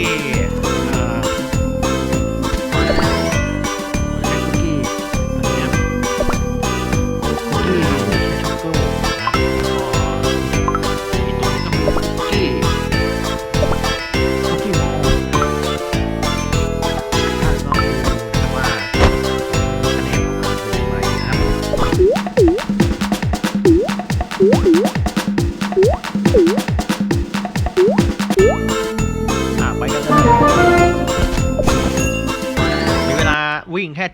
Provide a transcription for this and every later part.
aqui.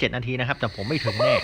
ค่7นาทีนะครับ แต่ผมไม่ถึงแน่